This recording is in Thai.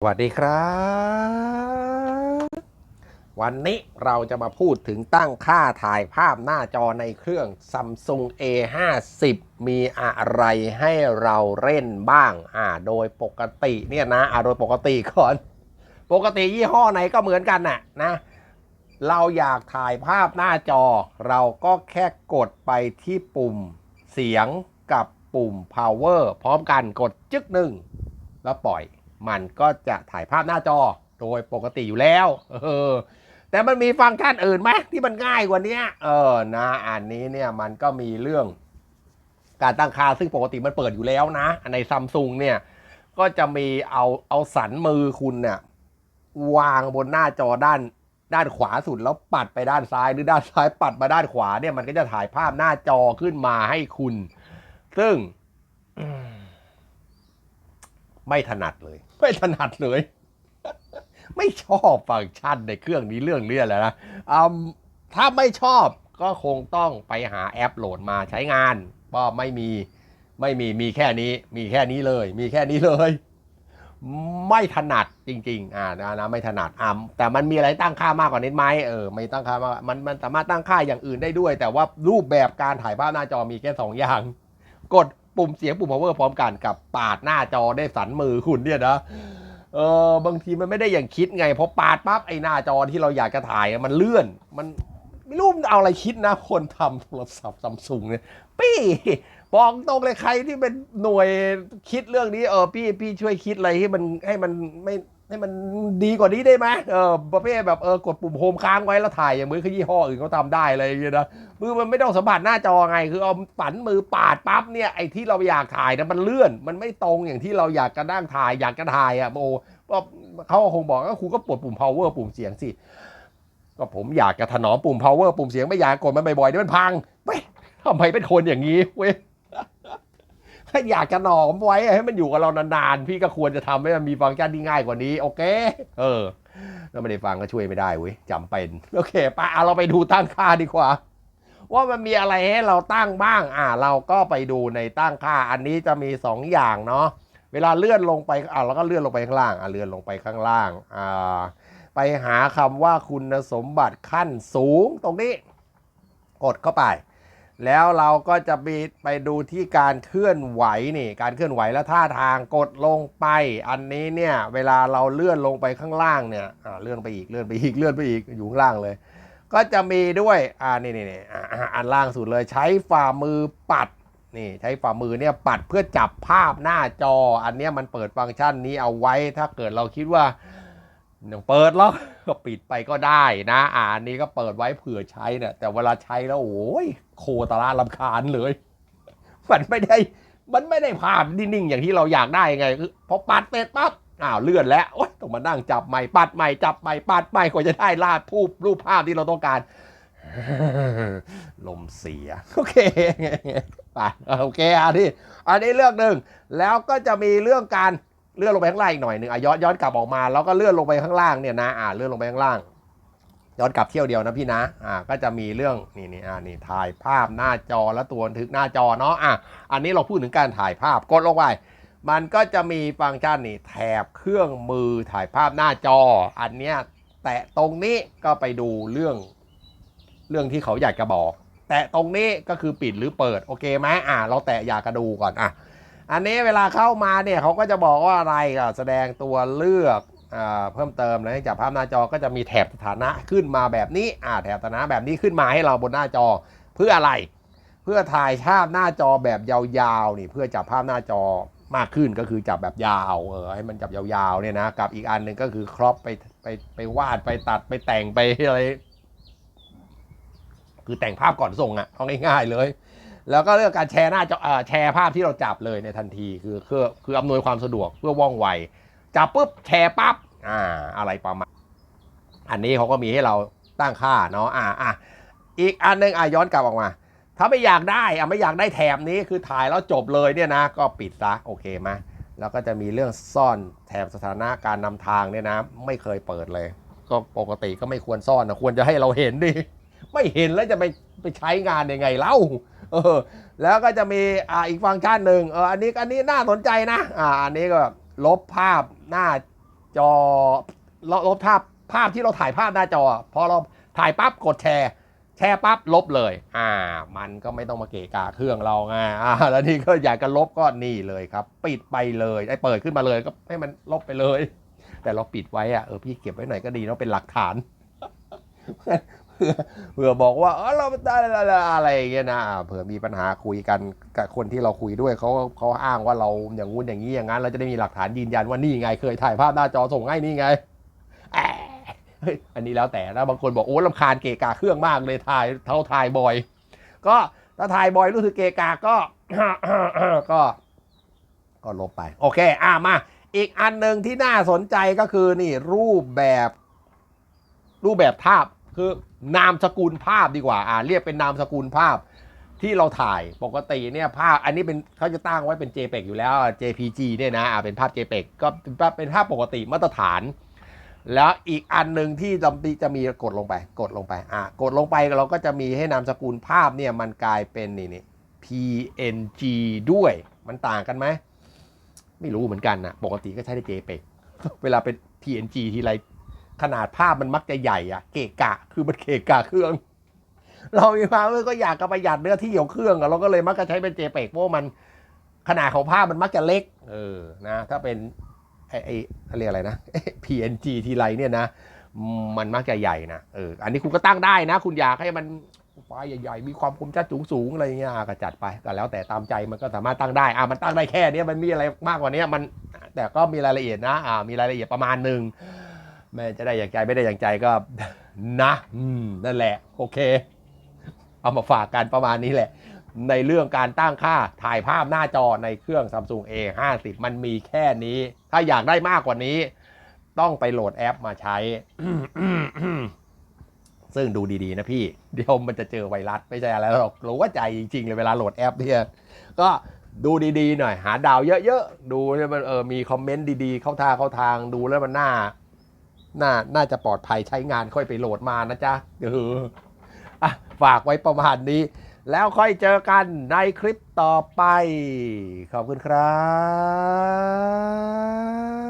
สวัสดีครับ วันนี้เราจะมาพูดถึงตั้งค่าถ่ายภาพหน้าจอในเครื่อง Samsung A50 มีอะไรให้เราเล่นบ้าง อ่า โดยปกติเนี่ยนะ อ่า โดยปกติก่อน ปกติยี่ห้อไหนก็เหมือนกันน่ะนะ เราอยากถ่ายภาพหน้าจอ เราก็แค่กดไปที่ปุ่มเสียงกับปุ่ม power พร้อมกันกดจึ๊กหนึ่งแล้วปล่อย มันก็จะถ่ายภาพหน้าจอโดยปกติอยู่แล้ว เออ แต่มันมีฟังก์ชันอื่นไหมที่มันง่ายกว่านี้เออนะอันนี้เนี่ยมันก็มีเรื่อง การตั้งค่าซึ่งปกติมันเปิดอยู่แล้วนะ ในซัมซุงเนี่ย ก็จะมีเอาเอาสันมือคุณเนี่ยวางบนหน้าจอด้านด้านขวาสุดแล้วปัดไปด้านซ้ายหรือด้านซ้ายปัดมาด้านขวาเนี่ยมันก็จะถ่ายภาพหน้าจอขึ้นมาให้คุณ ซึ่ง ไม่ถนัดเลย ไม่ถนัดเลย ไม่ชอบฟังก์ชันในเครื่องนี้เรื่องเนี้ยแหละนะถ้าไม่ชอบก็คงต้องไปหาแอปโหลดมาใช้งาน ก็ไม่มีไม่มีมีแค่นี้ มีแค่นี้เลย มีแค่นี้เลย ไม่ถนัดจริง ๆ อ่านะนะไม่ถนัดอ่าแต่มันมีอะไรตั้งค่ามากกว่านี้ไหมเออไม่ตั้งค่ามากมันมันสามารถตั้งค่าอย่างอื่นได้ด้วย แต่ว่ารูปแบบการถ่ายภาพหน้าจอมีแค่สองอย่าง กด ปุ่มเสียงปุ่ม power พร้อมกันกับปาดหน้าจอได้สันมือคุณเนี่ยนะเออบางทีมันไม่ได้อย่างคิดไงพอปาดปั๊บไอ้หน้าจอที่เราอยากจะถ่ายมันเลื่อน มันไม่รู้มันเอาอะไรคิดนะ คนทำโทรศัพท์ซัมซุงเนี่ยปี้บอกตรงเลยใครที่เป็นหน่วยคิดเรื่องนี้เออพี่พี่ช่วยคิดอะไรให้มันให้มันไม่ ให้มันดีกว่านี้ได้ไหมเออประเภทแบบเออกดปุ่มโฮมค้างไว้แล้วถ่ายอย่างมือขยี้ห้ออื่นเขาทำได้อะไรอย่างเงี้ยนะมือมันไม่ต้องสัมผัสหน้าจอไง คือเอาฝันมือปาดปั๊บเนี่ยไอ้ที่เราอยากถ่ายนะมันเลื่อน มันไม่ตรงอย่างที่เราอยากจะนั่งถ่ายอยากจะถ่ายอะโอ้เขาคงบอกก็คุณก็ปวดปุ่ม power ปุ่มเสียงสิก็ผมอยากจะถนอมปุ่ม power ปุ่มเสียงไม่อยากกดมันบ่อยๆเดี๋ยวมันพังเว้ยทำไมเป็นคนอย่างนี้เว้ย ถ้าอยากจะหนอมไว้ให้มันอยู่กับเรานานๆ พี่ก็ควรจะทำให้มันมีฟังก์ชันที่ง่ายกว่านี้ โอเค เออแล้วไม่ได้ฟังก็ช่วยไม่ได้เว้ยจำเป็น โอเคปเอาเราไปดูตั้งค่าดีกว่า ว่ามันมีอะไรให้เราตั้งบ้าง อ่า เราก็ไปดูในตั้งค่า อันนี้จะมี 2 อย่างเนาะเวลาเลื่อนลงไปอ่าเราก็เลื่อนลงไปข้างล่าง อ่าเลื่อนลงไปข้างล่างอ่าไปหาคำว่าคุณสมบัติขั้นสูงตรงนี้ กดเข้าไป แล้วเราก็จะไปไปดูที่การเคลื่อนไหวนี่ การเคลื่อนไหวและท่าทางกดลงไป อันนี้เนี่ยเวลาเราเลื่อนลงไปข้างล่างเนี่ยเลื่อนไปอีกเลื่อนไปอีกเลื่อนไปอีกอยู่ข้างล่างเลย ก็จะมีด้วยอ่านี่นี่นี่อันล่างสุดเลยใช้ฝ่ามือปัดนี่ใช้ฝ่ามือเนี่ยปัดเพื่อจับภาพหน้าจอ อันนี้มันเปิดฟังก์ชันนี้เอาไว้ถ้าเกิดเราคิดว่า เปิดแล้วก็ปิดไปก็ได้นะอ่านนี้ก็เปิดไว้เผื่อใช้เนี่ยแต่เวลาใช้แล้วโอ้ยโคตรลาลำคาญเลย มันไม่ได้ มันไม่ได้ภาพนิ่งๆอย่างที่เราอยากได้ไงคือพอปัดเสร็จปั๊บอ้าวเลื่อนแล้วโอ๊ยต้องมานั่งจับใหม่ปัดใหม่จับใหม่ปัดใหม่กว่าจะได้ลาดรูปรูปภาพที่เราต้องการลมเสีย โอเคไปโอเคอันนี้อันนี้เรื่องหนึ่งแล้วก็จะมีเรื่องการ เลื่อนลงไปข้างล่างอีกหน่อยหนึ่งอะย้อนย้อนกลับออกมา แล้วก็เลื่อนลงไปข้างล่างเนี่ยนะอ่าเลื่อนลงไปข้างล่าง ย้อนกลับเที่ยวเดียวนะพี่นะอ่าก็จะมีเรื่องนี่นี่อ่านี่ถ่ายภาพหน้าจอและตัวบันทึกหน้าจอเนาะอะอันนี้เราพูดถึงการถ่ายภาพกดลงไปมันก็จะมีฟังก์ชันนี่แถบเครื่องมือถ่ายภาพหน้าจอ อันเนี้ยแตะตรงนี้ก็ไปดูเรื่อง เรื่องที่เขาอยากจะบอก แตะตรงนี้ก็คือปิดหรือเปิดโอเคไหมอ่าเราแตะอยากกระดูก่อนอะ อันนี้เวลาเข้ามาเนี่ยเขาก็จะบอกว่าอะไรก็แสดงตัวเลือกอเพิ่มเติมนะจากภาพหน้าจอก็จะมีแถบสถานะขึ้นมาแบบนี้อ่าแถบสถานะแบบนี้ขึ้นมาให้เราบนหน้าจอเพื่ออะไร เพื่อถ่ายภาพหน้าจอแบบยาวๆนี่เพื่อจับภาพหน้าจอมากขึ้นก็คือจับแบบยาวเออให้มันจับยาวๆเนี่ยนะกับอีกอันหนึ่งก็คือครอปไปไปไปวาดไปตัดไปแต่งไปอะไรคือแต่งภาพก่อนส่งอะ่ะเอาง่ายๆเลย แล้วก็เรื่องการแชร์หน้าจอแชร์ภาพที่เราจับเลยในทันทีคือคือคืออำนวยความสะดวกเพื่อว่องไวจับปุ๊บแชร์ปั๊บอ่าอะไรประมาณ อันนี้เขาก็มีให้เราตั้งค่าเนาะอ่าอะอีกอันหนึงอะย้อนกลับออกมา ถ้าไม่อยากได้อะไม่อยากได้แถบนี้คือถ่ายแล้วจบเลยเนี่ยนะ ก็ปิดซะโอเคไหมแล้วก็จะมีเรื่องซ่อนแถบสถานะการนำทางเนี่ยนะ ไม่เคยเปิดเลย ก็ปกติก็ไม่ควรซ่อนนะควรจะให้เราเห็นดิไม่เห็นแล้วจะไปไปใช้งานยังไงเล่า เออแล้วก็จะมีอ่าอีกฟังก์ชันหนึ่งเอออันนี้อันนี้น่าสนใจนะอ่าอันนี้ก็ลบภาพหน้าจอเราลบภาพภาพที่เราถ่ายภาพหน้าจอพอเราถ่ายปั๊บกดแชร์แชร์ปั๊บลบเลย อ่า มันก็ไม่ต้องมาเกะกะเครื่องเราไง อ่า แล้วนี่ก็อยากจะลบก็นี่เลยครับ ปิดไปเลย ไอ้เปิดขึ้นมาเลยก็ให้มันลบไปเลย แต่เราปิดไว้อะเออพี่เก็บไว้หน่อยก็ดีเนาะเป็นหลักฐาน เผื่อบอกว่าเออเราได้อะไรอย่างเงี้ยนะเผื่อมีปัญหาคุยกันกับคนที่เราคุยด้วยเขาเขาอ้างว่าเราอย่างงู้นอย่างนี้อย่างนั้น เราจะได้มีหลักฐานยืนยันว่านี่ไง เคยถ่ายภาพหน้าจอส่งให้นี่ไงอันนี้แล้วแต่นะบางคนบอกโอ้ลำคาญเกกะเครื่องมากเลยถ่ายเท่าถ่ายบ่อย ก็ถ้าถ่ายบ่อยรู้สึกเกกะก็ก็ก็ลบไป โอเค อะมา อีกอันหนึ่งที่น่าสนใจก็คือนี่รูปแบบ รูปแบบภาพ คือนามสกุลภาพดีกว่า อ่า เรียกเป็นนามสกุลภาพที่เราถ่ายปกติเนี่ยภาพอันนี้เป็นเขาจะตั้งไว้เป็น JPEG อยู่แล้ว JPG เนี่ยนะอ่าเป็นภาพ JPEG ก็เป็นภาพปกติมาตรฐาน แล้วอีกอันหนึ่งที่จำป็นจะมีกดลงไป กดลงไปอะกดลงไปเราก็จะมีให้นามสกุลภาพเนี่ยมันกลายเป็นนี่นี่ PNG ด้วยมันต่างกันไหมไม่รู้เหมือนกันนะปกติก็ใช้ได้ JPEG เวลาเป็น PNG ทีไร ขนาดภาพมันมักจะใหญ่อะเกะกะ คือมันเกะกะเครื่อง เรามีมาเออก็อยากจะประหยัดเนื้อที่ของเครื่องอะเราก็เลยมักจะใช้เป็น JPEG เพราะว่ามันขนาดของภาพมันมักจะเล็ก เออนะ ถ้าเป็นไอไอเขาเรียกอะไรนะ PNG ทีไรเนี่ยนะ มันมักจะใหญ่นะเอออันนี้คุณก็ตั้งได้นะ คุณอยากให้มันไฟล์ใหญ่ๆ มีความคมชัดสูงๆอะไรเงี้ยก็จัดไปก็แล้วแต่ตามใจมันก็สามารถตั้งได้อะมันตั้งได้แค่นี้มันมีอะไรมากกว่านี้มันแต่ก็มีรายละเอียดนะอ่ามีรายละเอียดประมาณหนึ่ง แม่จะได้อย่างใจไม่ได้อย่างใจก็นะอืมนั่นแหละ โอเค เอามาฝากกันประมาณนี้แหละ ในเรื่องการตั้งค่าถ่ายภาพหน้าจอในเครื่อง Samsung A50 มันมีแค่นี้ ถ้าอยากได้มากกว่านี้ ต้องไปโหลดแอปมาใช้ ซึ่งดูดีๆนะพี่ เดี๋ยวมันจะเจอไวรัสไม่ใช่อะไรหรอกรู้ว่าใจจริงๆเลยเวลาโหลดแอปเนี่ยก็ดูดีๆหน่อย หาดาวเยอะๆ ดูแล้วมันเออมีคอมเมนต์ดีๆ เข้าทางเข้าทางดูแล้วมันน่า น่าน่าจะปลอดภัยใช้งานค่อยไปโหลดมานะจ๊ะเอออะฝากไว้ประมาณนี้ แล้วค่อยเจอกันในคลิปต่อไป ขอบคุณครับ